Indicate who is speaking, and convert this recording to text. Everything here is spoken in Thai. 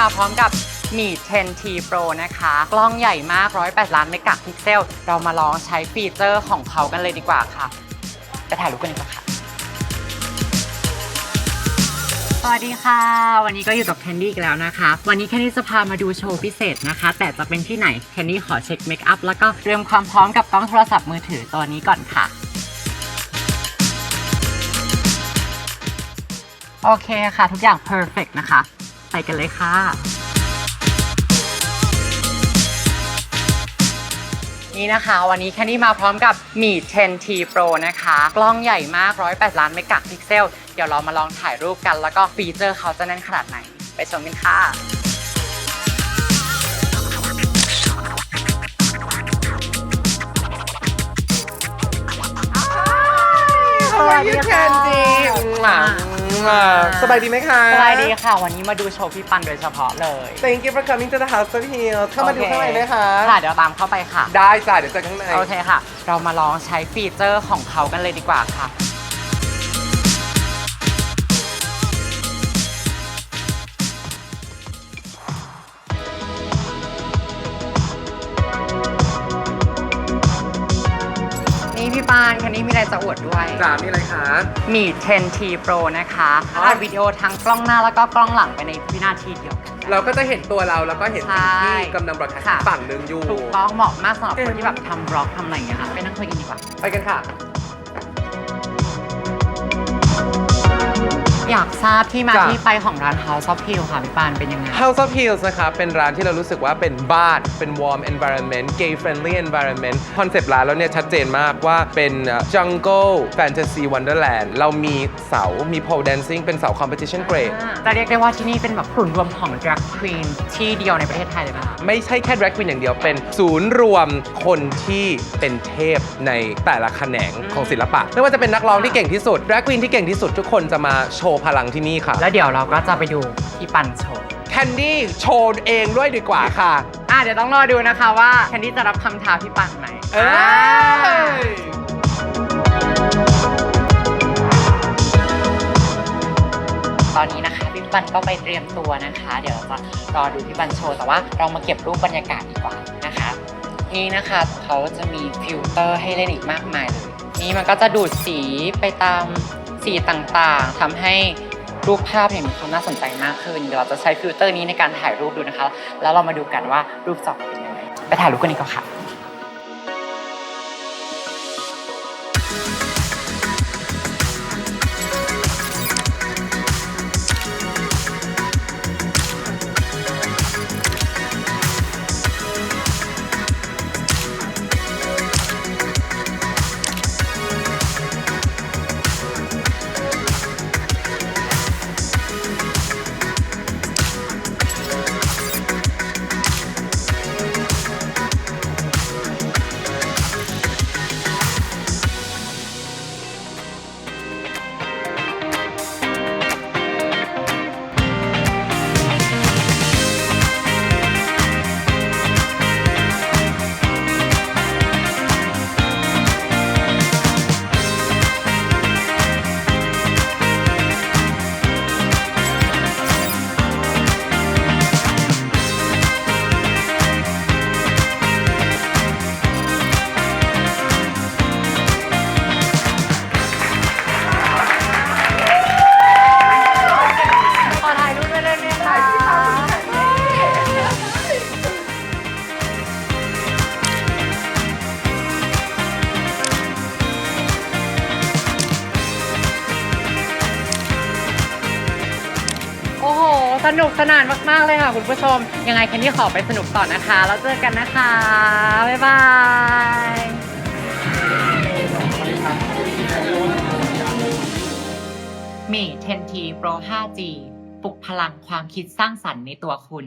Speaker 1: มาพร้อมกับมี 10T Pro นะคะ กล้องใหญ่มาก 108 ล้านเมกะพิกเซล เรามาลองใช้ฟีเจอร์ของเขากันเลยดีกว่าค่ะ ไปถ่ายรูปกันดีกว่าค่ะ สวัสดีค่ะ วันนี้ก็อยู่กับแคนดี้อีกแล้วนะคะ วันนี้แคนดี้จะพามาดูโชว์พิเศษนะคะ แต่จะเป็นที่ไหนแคนดี้ขอเช็คเมคอัพแล้วก็เตรียมความพร้อมกับกล้องโทรศัพท์มือถือตัวนี้ก่อนค่ะ โอเคค่ะ ทุกอย่าง perfect นะคะ ไปกันเลยค่ะ นี่นะคะ วันนี้แค่นี้มาพร้อมกับมี 10T Pro นะคะ กล้องใหญ่มาก 108 ล้านเมกะพิกเซล เดี๋ยวเรามาลองถ่ายรูปกัน แล้วก็ฟีเจอร์เขาจะแน่นขนาดไหน ไปชมกันค่ะ อ่า
Speaker 2: สบายดีไหมคะ
Speaker 1: สบายดีค่ะ วันนี้มาดูโชว์พี่ปันโดยเฉพาะเลย
Speaker 2: Thank you for coming to the House of Heels เข้ามาดูข้างในไหมคะ
Speaker 1: ค่ะ เดี๋ยวตามเข้าไปค่ะ
Speaker 2: ได้จ้ะเดี๋ยวเจอข้างใน
Speaker 1: โอเคค่ะ เรามาลองใช้ฟีเจอร์ของเขากันเลยดีกว่าค่ะ นี่พี่ปานคันนี้มีอะไรจะอวดด้วย
Speaker 2: จ๋ามีอะไรคะ
Speaker 1: มี 10T Pro นะคะอัดวิดีโอทั้งกล้องหน้าแล้วก็กล้องหลังไปในวินาทีเดียวกัน
Speaker 2: เราก็จะเห็นตัวเราแล้วก็เห็นสิ่ง
Speaker 1: ใช่
Speaker 2: ที่กำลังบล็อดแคส
Speaker 1: ค่ะ
Speaker 2: ต์ฝั่งหนึ่งอยู่
Speaker 1: ถูกต้องเหมาะมากสำหรับคนที่แบบทำบล็อกทำอะไรอย่างเงี้ยค่ะ ไปนั่งคุยกันดีกว่า
Speaker 2: ไปกันค่ะ
Speaker 1: อยากทราบที่มา
Speaker 2: จ้ะ
Speaker 1: ที่ไปของร้าน House of Hill ค่ะพี่ปานเป็นยังไง
Speaker 2: House of Heels นะคะเป็นร้านที่เรารู้สึกว่าเป็นบ้านเป็น warm environment gay friendly environment คอนเซปต์ร้านแล้วเนี่ยชัดเจนมากว่าเป็น jungle fantasy wonderland เรามีเสา มี pole dancing เป็นเสา competition grade
Speaker 1: จะเรียกได้ว่าที่นี่เป็นแบบศูนย์รวมของ drag queen ที่เดียวในประเทศไทยเลยนะคะ
Speaker 2: ไม่ใช่แค่ drag queen อย่างเดียว เป็นศูนย์รวมคนที่เป็นเทพในแต่ละแขนงของศิลปะ ไม่ว่าจะเป็นนักร้องที่เก่งที่สุด drag queen ที่เก่งที่สุดทุกคนจะมาโชว์พลังที่นี่ค่ะ
Speaker 1: แล้วเดี๋ยวเราก็จะไปดูพี่ปันโชว์
Speaker 2: แคนดี้โชว์เองด้วยดีกว่าค่ะ
Speaker 1: อะเดี๋ยวต้องรอดูนะคะว่าแคนดี้จะรับคำท้าพี่ปันไหม
Speaker 2: เอ้ย
Speaker 1: ตอนนี้นะคะพี่ปันก็ไปเตรียมตัวนะคะ เดี๋ยวเราจะรอดูพี่ปันโชว์แต่ว่าเรามาเก็บรูปบรรยากาศดีกว่านะคะ นี่นะคะเขาจะมีฟิลเตอร์ให้เล่นอีกมากมายเลยนี่มันก็จะดูดสีไปตาม สีต่างๆทำให้รูปภาพเนี่ยมีความน่าสนใจมากขึ้น เดี๋ยวเราจะใช้ฟิลเตอร์นี้ในการถ่ายรูปดูนะคะ แล้วเรามาดูกันว่ารูปจอเป็นยังไง ไปถ่ายรูปกันดีกว่าค่ะ สนุกสนานมาก ๆ เลยค่ะ คุณผู้ชม ยังไงแคนดี้ขอไปสนุกต่อนะคะ แล้วเจอกันนะคะ บ๊ายบายมี 10T Pro 5G ปลุกพลังความคิดสร้างสรรค์ในตัวคุณ